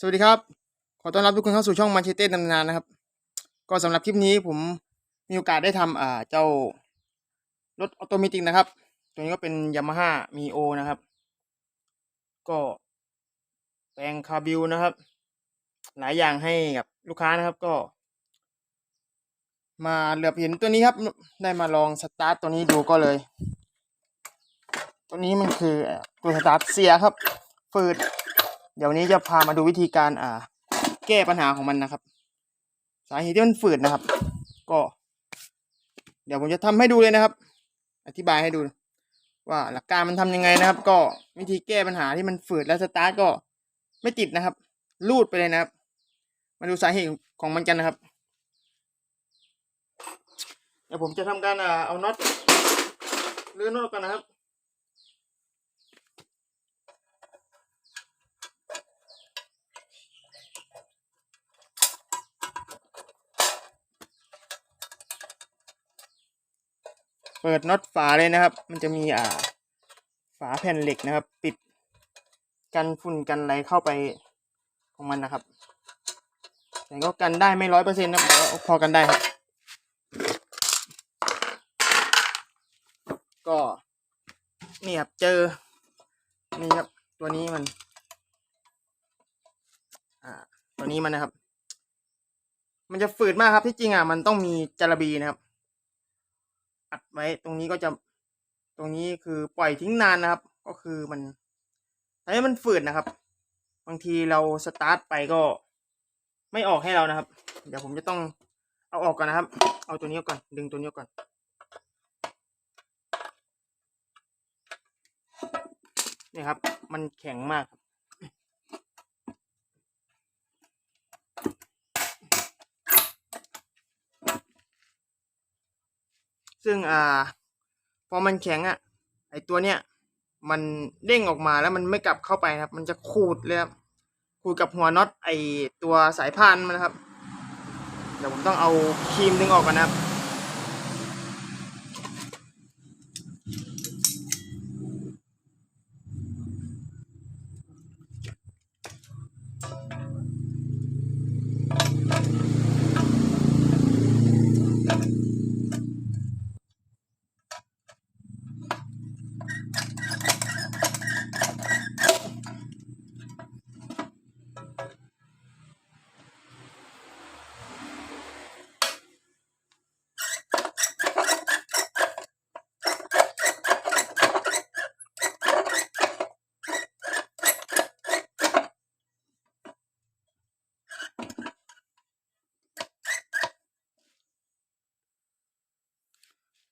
สวัสดีครับ ขอต้อนรับทุกคนเข้าสู่ช่องมันเชเต้ตำนานนะครับ ก็สำหรับคลิปนี้ผมมีโอกาสได้ทำอ่าเจ้ารถออโตเมติกนะครับ ตัวนี้ก็เป็นยามาฮ่ามีโอนะครับ ก็แปลงคาบิวนะครับ หลายอย่างให้กับลูกค้านะครับก็ มาเหลือบเห็นตัวนี้ครับ ได้มาลองสตาร์ทตัวนี้ดูก็เลย ตัวนี้มันคือเอ่อตัวสตาร์ทเสียครับฝืด เดี๋ยววันนี้จะพามาดูวิธีการอ่า แก้ปัญหาของมันนะครับ สาเหตุที่มันฝืดนะครับ ก็ เดี๋ยวผมจะทำให้ดูเลยนะครับ อธิบายให้ดู ว่าหลักการมันทำยังไงนะครับ ก็วิธีแก้ปัญหาที่มันฝืดและสตาร์ทก็ไม่ติดนะครับ ลูดไปเลยนะครับ มาดูสาเหตุของมันกันนะครับเดี๋ยวผมจะทำการอ่าเอาน็อตเลื่อนน็อตกันนะครับ เปิดน็อตฝาเลยนะครับ มันจะมีอ่า ฝาแผ่นเหล็กนะครับ ปิดกันฝุ่นกันอะไรเข้าไปของมันนะครับ แต่ก็กันได้ไม่ร้อยเปอร์เซ็นต์นะแต่ว่าพอกันได้ครับ ก็นี่ครับเจอ นี่ครับ ตัวนี้มัน อ่า ตัวนี้มันนะครับ มันจะฝืดมากครับที่จริงอะมันต้องมีจารบีนะครับ อัดไว้ ตรงนี้ก็จะ ตรงนี้คือปล่อยทิ้งนานนะครับ ก็คือมันทำให้มันฝืดนะครับ บางทีเราสตาร์ทไปก็ไม่ออกให้เรานะครับ เดี๋ยวผมจะต้องเอาออกก่อนนะครับ เอาตัวนี้ก่อน ดึงตัวนี้กก่อน นี่ครับ มันแข็งมากครับ ซึ่งอ่า พอมันแข็งอะ ไอตัวเนี้ยมันเด้งออกมาแล้วมันไม่กลับเข้าไปครับ มันจะขูดเลยครับขูดกับหัวน็อตไอตัวสายพานมันนะครับ เดี๋ยวผมต้องเอาครีมดึงออกก่อนนะครับ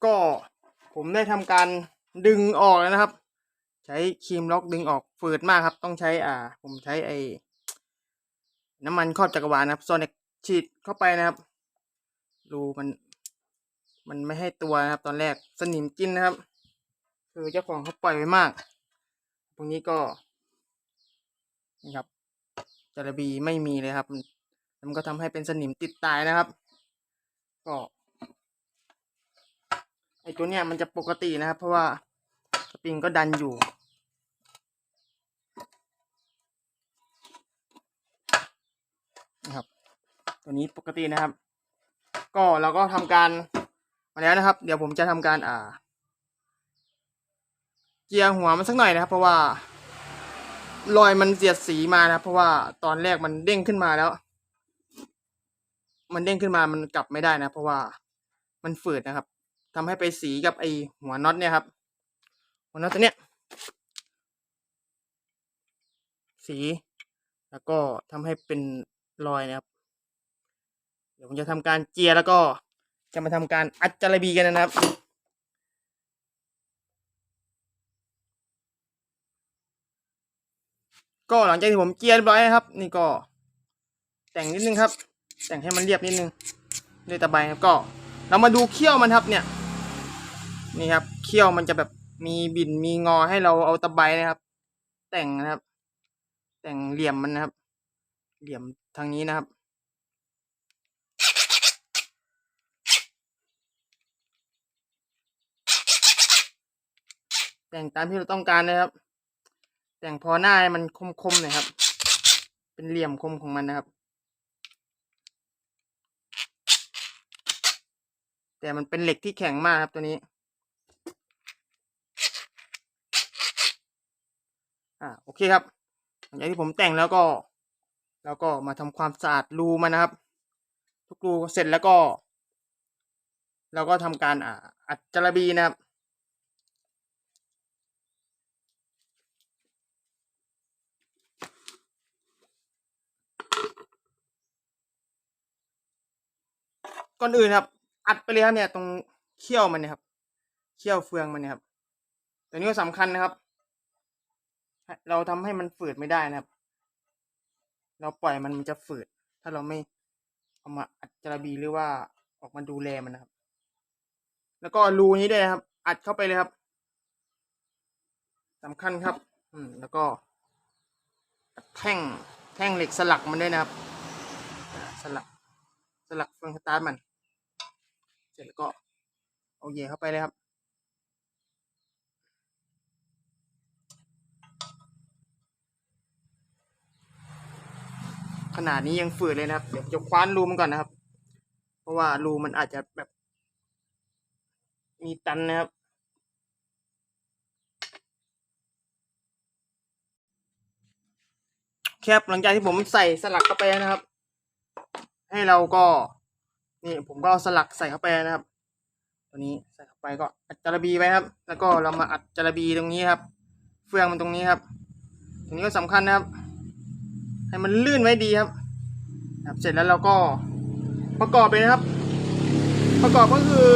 ก็ผม ได้ทำการดึงออกแล้วนะครับ ใช้ครีมล็อกดึงออกฝืดมากครับ ต้องใช้อ่า ผมใช้ไอ้น้ำมันครอบจักรวาลนะครับโซนิกฉีดเข้าไปนะครับรูมัน มันไม่ให้ตัวนะครับ ตอนแรกสนิมกินนะครับ คือเจ้าของเขาปล่อยไว้มาก ตรงนี้ก็นี่ครับจาระบีไม่มีเลยครับ มันก็ทำให้เป็นสนิมติดตายนะครับ ก็ ไอตัวเนี้ยมันจะปกตินะครับ เพราะว่าสปริงก็ดันอยู่ นะครับ ตัวนี้ปกตินะครับ ก็เราก็ทำการมาแล้วนะครับ เดี๋ยวผมจะทำการอ่า เจียหัวมันสักหน่อยนะครับ เพราะว่ารอยมันเสียดสีมานะครับเพราะว่าตอนแรกมันเด้งขึ้นมาแล้ว มันเด้งขึ้นมามันกลับไม่ได้นะ เพราะว่ามันฝืดนะครับ ทำให้ไปสีกับไอหัวน็อตเนี่ยครับ หัวน็อตตัวเนี้ยสี แล้วก็ทำให้เป็นรอยนะครับ เดี๋ยวผมจะทำการเจียแล้วก็จะมาทำการอัดจาระบีกันนะครับก็หลังจากที่ผมเจียเรียบร้อยนะครับ นี่ก็แต่งนิดนึงครับ แต่งให้มันเรียบนิดนึงด้วยตะไบครับก็ เรามาดูเขี้ยวมันครับเนี่ย นี่ครับเขี้ยวมันจะแบบมีบินมีงอให้เราเอาตะไบนะครับ แต่งนะครับ แต่งเหลี่ยมมันนะครับ เหลี่ยมทางนี้นะครับ แต่งตามที่เราต้องการนะครับ แต่งพอหน้าให้มันคมๆหน่อยครับ เป็นเหลี่ยมคมของมันนะครับ แต่มันเป็นเหล็กที่แข็งมากครับตัวนี้ อ่าโอเคครับหลังจากที่ผมแต่งแล้วก็ แล้วก็มาทำความสะอาดรูมันนะครับ ทุกรูเสร็จแล้วก็ เราก็ทำการอ่าอัดจระบีนะครับก่อนอื่นครับ อัดไปเลยครับเนี่ยตรงเขี้ยวมันเนะครับเขี้ยวเฟืองมันเนี่ยครับตัวนี้ก็สำคัญนะครับ เราทำให้มันฝืดไม่ได้นะครับ เราปล่อยมันมันจะฝืด ถ้าเราไม่เอามาอัดจระบีหรือว่าออกมาดูแลมันนะครับ แล้วก็รูนี้ด้วยครับ อัดเข้าไปเลยครับสำคัญครับ อืม แล้วก็แท่งแท่งเหล็กสลักมันด้วยนะครับ สลักสลักเฟืองสตาร์ทมัน เสร็จแล้วก็เอาเหย่เข้าไปเลยครับ ขนาดนี้ยังฝืดเลยนะครับเดี๋ยวจะคว้านรูมันก่อนนะครับ เพราะว่ารูมันอาจจะแบบ มีตันนะครับแคบหลังจากที่ผมใส่สลักเข้าไปนะครับ ให้เราก็นี่ผมก็เอาสลักใส่เข้าไปนะครับ ตัวนี้ใส่เข้าไปก็อัดจระบีไว้ครับ แล้วก็เรามาอัดจระบีตรงนี้ครับ เฟืองมันตรงนี้ครับตรงนี้ก็สำคัญนะครับ ให้มันลื่นไว้ดีครับครับ เสร็จแล้วเราก็ประกอบเลยนะครับ ประกอบก็คือ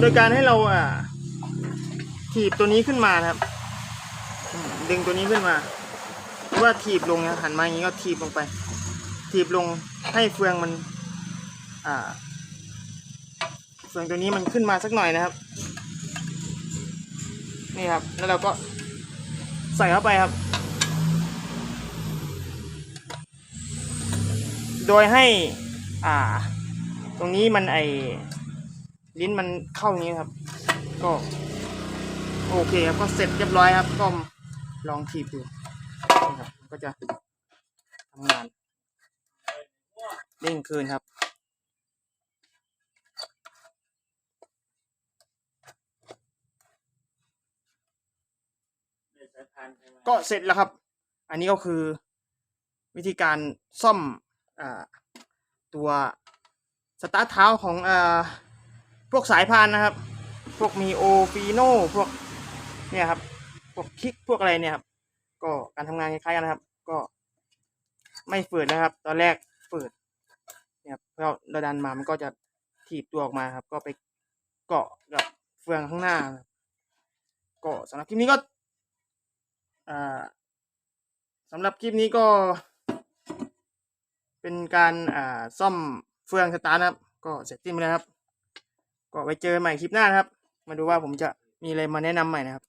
โดยการให้เราอ่าถีบตัวนี้ขึ้นมานะครับ ดึงตัวนี้ขึ้นมาหรือว่าถีบลงนะหันมาอย่างนี้ก็ถีบลงไป ถีบลงให้เฟืองมัน อ่า เฟืองตัวนี้มันขึ้นมาสักหน่อยนะครับ นี่ครับ แล้วเราก็ใส่เข้าไปครับ โดยให้อ่า ตรงนี้มันไอลิ้นมันเข้าอย่างนี้ครับ ก็โอเคครับก็เสร็จเรียบร้อยครับก็ลองถีบดูนี่ครับ ก็จะทำงานเด้งคืนครับก็เสร็จแล้วครับ อันนี้ก็คือวิธีการซ่อม ตัวสตาร์ทเท้าของอพวกสายพานนะครับ พวกมีโอฟีโนพวกเนี่ยครับ พวกคลิกพวกอะไรเนี่ยครับ ก็การทำงานคล้ายๆกันนะครับ ก็ไม่ฝืดนะครับ ตอนแรกฝืดเนี่ยครับพอเราดันมามันก็จะถีบตัวออกมาครับ ก็ไปเกาะกับเฟืองข้างหน้า ก็สำหรับคลิปนี้ก็อ่าสำหรับคลิปนี้ก็ เป็นการอ่าซ่อมเฟืองสตาร์ทนะครับ ก็เสร็จสิ้นไปแล้วครับ ก็ไว้เจอใหม่คลิปหน้านะครับ มาดูว่าผมจะมีอะไรมาแนะนำใหม่นะครับ